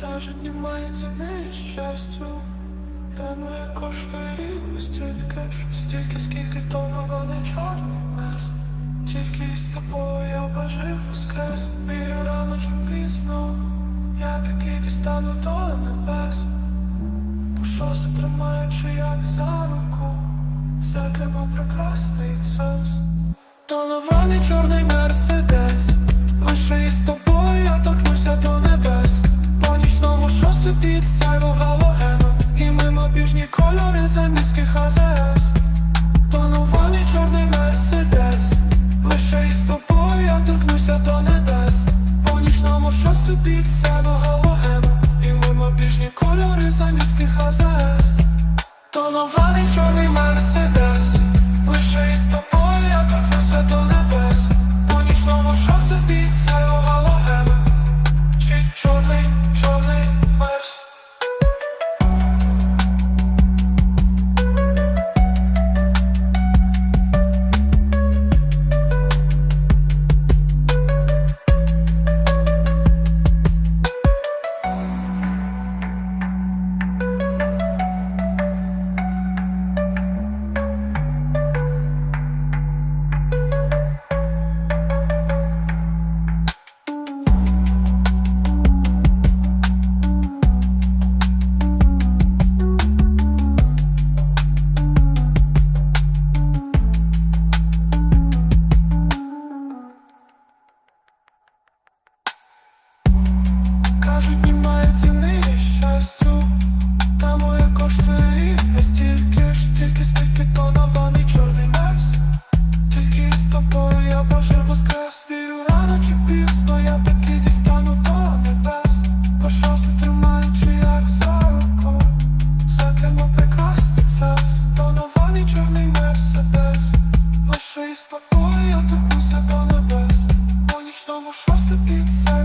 Кажуть, немає ціни щастю. Та моє коштує рівно стільки ж, стільки, скільки тонований чорний мес. Тільки з тобою я пожив воскрес. Вірю рано чи пізно. Я такий дістану до небес. По шоси тримаючи як за руку. Закинув прекрасний сенс. Тонований чорний мерседес. Під сяйво галогеном. І мимобіжні кольори заміських АЗС. Тонований чорний мерседес. Лише із тобою я торкнуся до небес. По нічному шоси під сяйво галогеном. І мимобіжні кольори заміських АЗС. Тонований чорний мерседес Маю я тебе до небес, по нічному шоси під цей